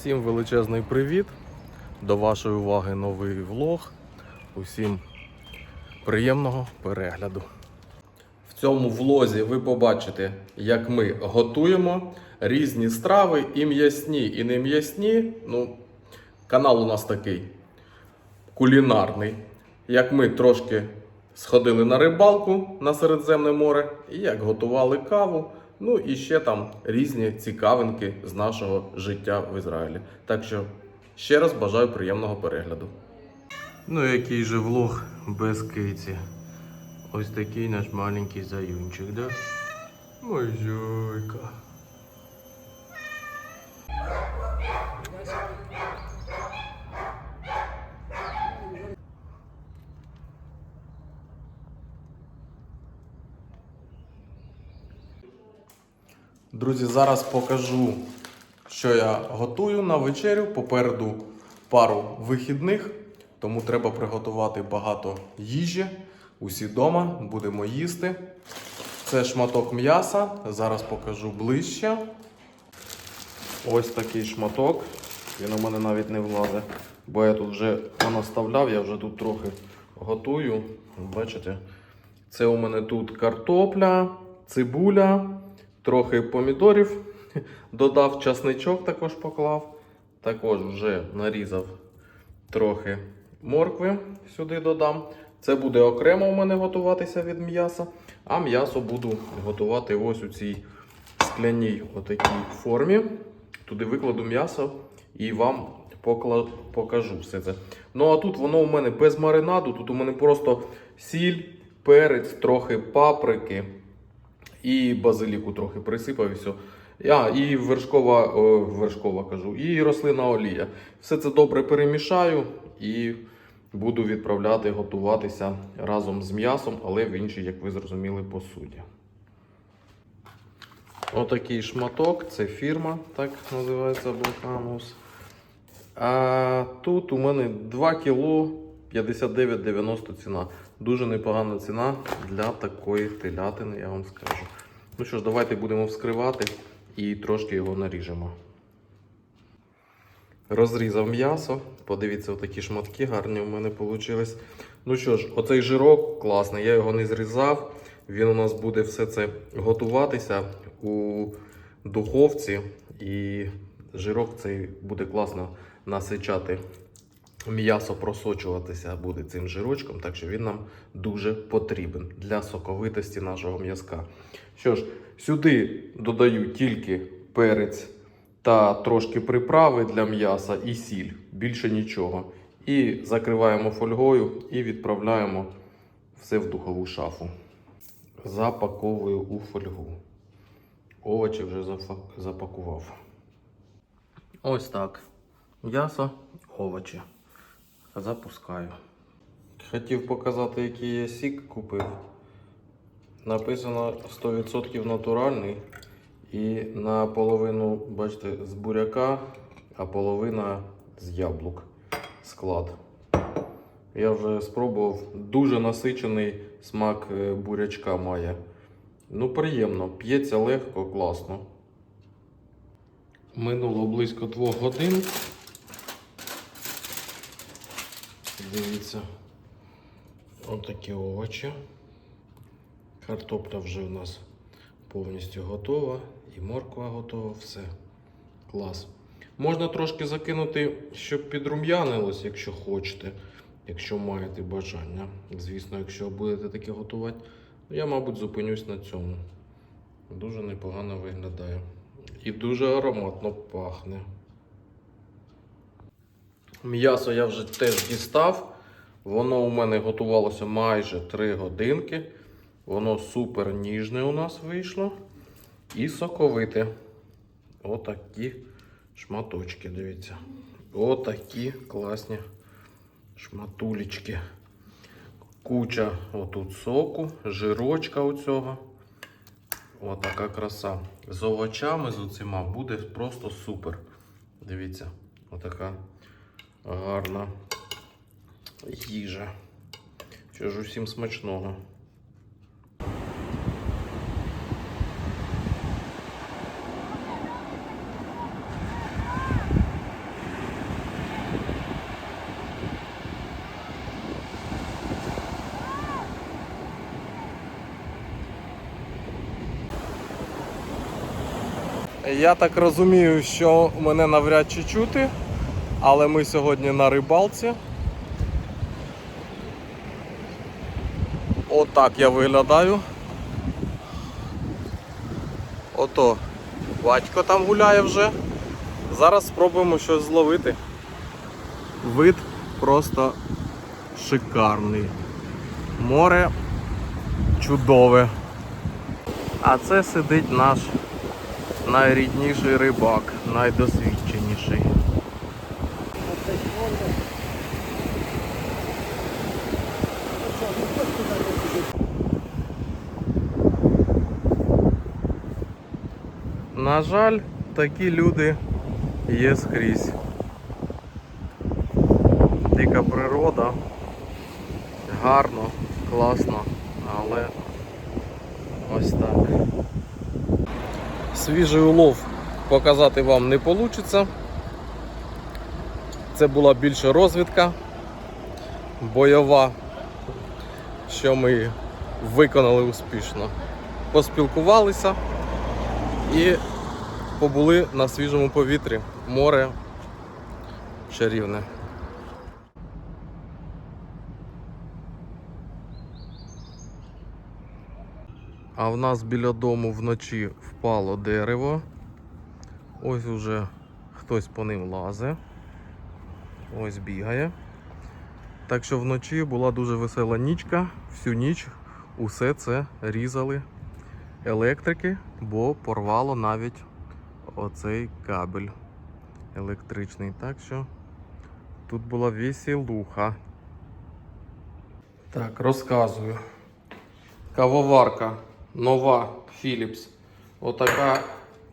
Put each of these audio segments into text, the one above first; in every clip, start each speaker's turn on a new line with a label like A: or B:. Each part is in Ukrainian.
A: Всім величезний привіт. До вашої уваги новий влог. Усім приємного перегляду. В цьому влозі ви побачите, як ми готуємо різні страви і м'ясні, і не м'ясні. Ну, канал у нас такий кулінарний. Як ми трошки сходили на рибалку на Середземне море, і як готували каву. Ну і ще там різні цікавинки з нашого життя в Ізраїлі. Так що ще раз бажаю приємного перегляду. Ну, який же влог без киці. Ось такий наш маленький заюнчик, да? Ой, зойка. Друзі, зараз покажу, що я готую на вечерю. Попереду пару вихідних, тому треба приготувати багато їжі. Усі вдома будемо їсти. Це шматок м'яса. Зараз покажу ближче. Ось такий шматок. Він у мене навіть не влазить, бо я тут вже наставляв, я вже тут трохи готую. Бачите? Це у мене тут картопля, цибуля, трохи помідорів. Додав часничок, також поклав. Також вже нарізав трохи моркви сюди додам. Це буде окремо у мене готуватися від м'яса. А м'ясо буду готувати ось у цій скляній отакій формі. Туди викладу м'ясо і вам покажу все це. Ну а тут воно у мене без маринаду. Тут у мене просто сіль, перець, трохи паприки і базиліку трохи присипав і все. А, і вершкова, о, вершкова кажу, і рослина олія. Все це добре перемішаю і буду відправляти готуватися разом з м'ясом, але в іншій, як ви зрозуміли, посуді. Отакий шматок, це фірма, так називається Блокамус. А тут у мене 2 кіло 59,90 ціна. Дуже непогана ціна для такої телятини, я вам скажу. Ну що ж, давайте будемо вскривати і трошки його наріжемо. Розрізав м'ясо. Подивіться, отакі шматки гарні у мене вийшли. Ну що ж, оцей жирок класний, я його не зрізав. Він у нас буде все це готуватися у духовці. І жирок цей буде класно насичати. М'ясо просочуватися буде цим жирочком, так що він нам дуже потрібен для соковитості нашого м'язка. Що ж, сюди додаю тільки перець та трошки приправи для м'яса і сіль, більше нічого. І закриваємо фольгою і відправляємо все в духову шафу. Запаковую у фольгу. Овочі вже запакував. Ось так. М'ясо, овочі. Запускаю. Хотів показати, який я сік купив. Написано 100% натуральний. І наполовину, бачите, з буряка, а половина з яблук. Склад. Я вже спробував. Дуже насичений смак е, бурячка має. Ну, приємно, п'ється легко, класно. Минуло близько двох годин. Дивіться. Отакі овочі. Картопля вже у нас повністю готова. І морква готова, все. Клас. Можна трошки закинути, щоб підрум'янилось, якщо хочете, якщо маєте бажання. Звісно, якщо будете таке готувати, Ну, я, мабуть, зупинюсь на цьому. Дуже непогано виглядає. І дуже ароматно пахне. М'ясо я вже теж дістав. Воно у мене готувалося майже 3 годинки. Воно супер ніжне у нас вийшло. І соковите. Отакі шматочки, дивіться. Отакі класні шматулечки. Куча отут соку, жирочка у цього. Отака краса. З овочами, з оцима буде просто супер. Дивіться, отака гарна їжа. Що ж усім смачного. Я так розумію, що мене навряд чи чути але ми сьогодні на рибалці. Отак я виглядаю. Ото батько там гуляє вже. Зараз спробуємо щось зловити. Вид просто шикарний. Море чудове. А це сидить наш найрідніший рибак, найдосвідченіший. На жаль, такі люди є скрізь. Дика природа, гарно, класно, але ось так. Свіжий улов показати вам не вийде. Це була більше розвідка бойова, що ми виконали успішно. Поспілкувалися і побули на свіжому повітрі. Море чарівне. А в нас біля дому вночі впало дерево. Ось уже хтось по ним лазе. Ось бігає. Так що вночі була дуже весела нічка. Всю ніч усе це різали електрики, бо порвало навіть оцей кабель електричний. Так що тут була веселуха. Так, розказую. Кавоварка нова Philips. Отака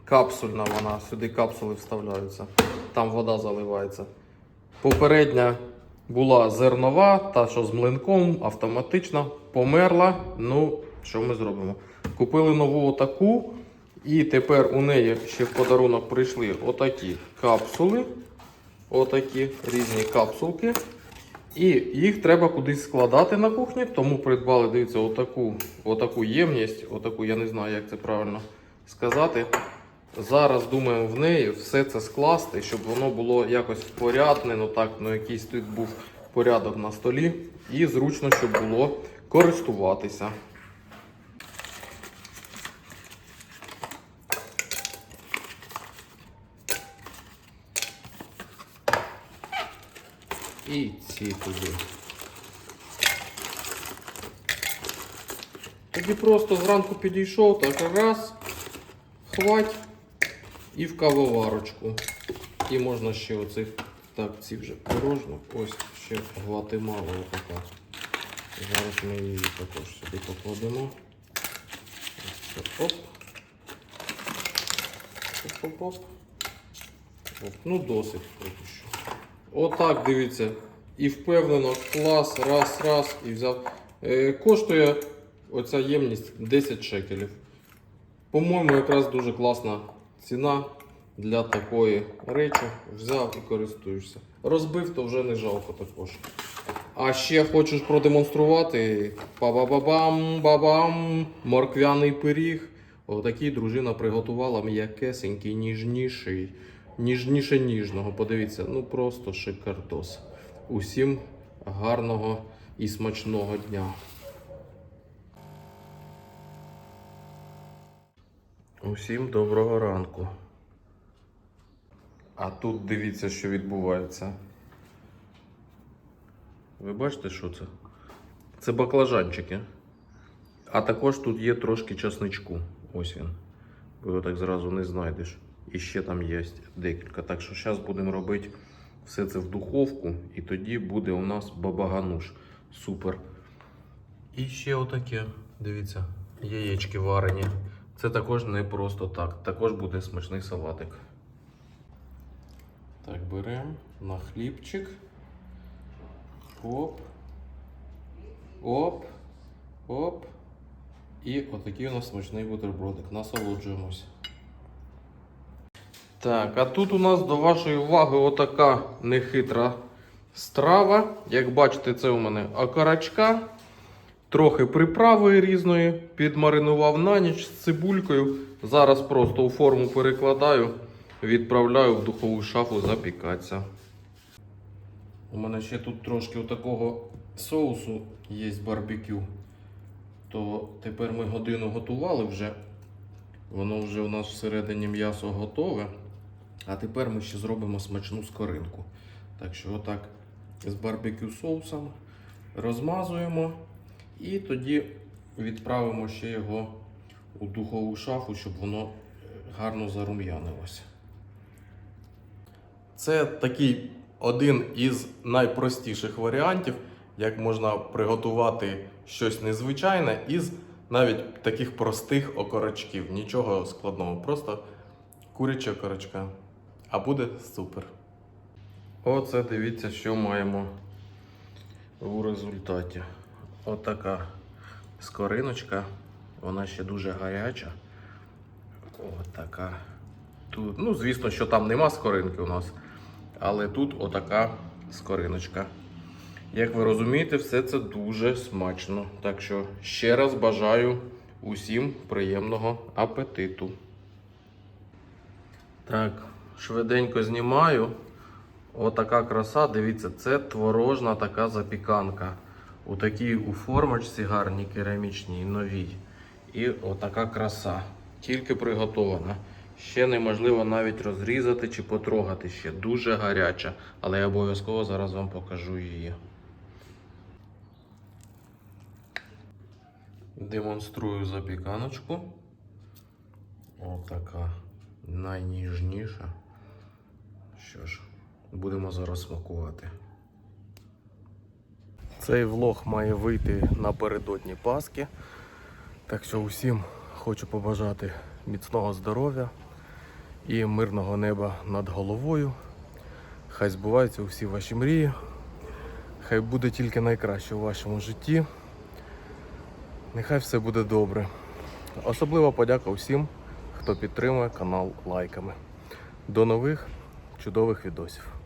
A: капсульна вона. Сюди капсули вставляються. Там вода заливається. Попередня була зернова, та що з млинком автоматично померла. Ну, що ми зробимо? Купили нову отаку. І тепер у неї ще в подарунок прийшли отакі капсули. Отакі різні капсулки. І їх треба кудись складати на кухні, тому придбали, дивіться, отаку, отаку ємність, отаку, я не знаю, як це правильно сказати. Зараз думаємо в неї все це скласти, щоб воно було якось впорядне, ну так, ну якийсь тут був порядок на столі. І зручно, щоб було користуватися. І ці туди. Тоді просто зранку підійшов, так раз, хвать і в кавоварочку. І можна ще оцих, так, ці вже порожно. Ось ще гватемала отака. Зараз ми її також сюди покладемо. Оп. Оп-оп-оп. Оп. Ну, досить що. Отак, дивіться. І впевнено, клас, раз, раз, і взяв. Е, коштує оця ємність 10 шекелів. По-моєму, якраз дуже класна ціна для такої речі. Взяв і користуєшся. Розбив, то вже не жалко також. А ще хочеш продемонструвати па-ба-ба-бам, бабам, морквяний пиріг. Отакий дружина приготувала м'якесенький, ніжніший, ніжніше ніжного. Подивіться, ну просто шикардос. Усім гарного і смачного дня. Усім доброго ранку. А тут дивіться, що відбувається. Ви бачите, що це? Це баклажанчики. А також тут є трошки часничку. Ось він. Бо його так зразу не знайдеш. І ще там є декілька. Так що зараз будемо робити все це в духовку. І тоді буде у нас бабагануш. Супер. І ще отаке. Дивіться, яєчки варені. Це також не просто так. Також буде смачний салатик. Так, беремо на хлібчик. Оп. Оп. Оп. І отакий у нас смачний бутербродик. Насолоджуємось. Так, а тут у нас до вашої уваги отака нехитра страва. Як бачите, це у мене окорочка. Трохи приправи різної, підмаринував на ніч з цибулькою. Зараз просто у форму перекладаю, відправляю в духову шафу запікатися. У мене ще тут трошки такого соусу є барбекю. То тепер ми годину готували вже. Воно вже у нас всередині м'ясо готове. А тепер ми ще зробимо смачну скоринку. Так що отак з барбекю соусом розмазуємо і тоді відправимо ще його у духову шафу, щоб воно гарно зарум'янилося. Це такий один із найпростіших варіантів, як можна приготувати щось незвичайне із навіть таких простих окорочків. Нічого складного, просто куряча окорочка. А буде супер. Оце дивіться, що маємо у результаті. Отака скориночка. Вона ще дуже гаряча. Отака. Тут, ну, звісно, що там нема скоринки у нас. Але тут отака скориночка. Як ви розумієте, все це дуже смачно. Так що ще раз бажаю усім приємного апетиту. Так, швиденько знімаю. Отака краса, дивіться, це творожна така запіканка. У такій у формочці гарній керамічній, новій. І отака краса. Тільки приготована. Ще неможливо навіть розрізати чи потрогати ще. Дуже гаряча. Але я обов'язково зараз вам покажу її. Демонструю запіканочку. Отака найніжніша. Що ж, будемо зараз смакувати. Цей влог має вийти напередодні Пасхи. Так що усім хочу побажати міцного здоров'я і мирного неба над головою. Хай збуваються усі ваші мрії. Хай буде тільки найкраще у вашому житті. Нехай все буде добре. Особлива подяка усім, хто підтримує канал лайками. До нових чудових відосів.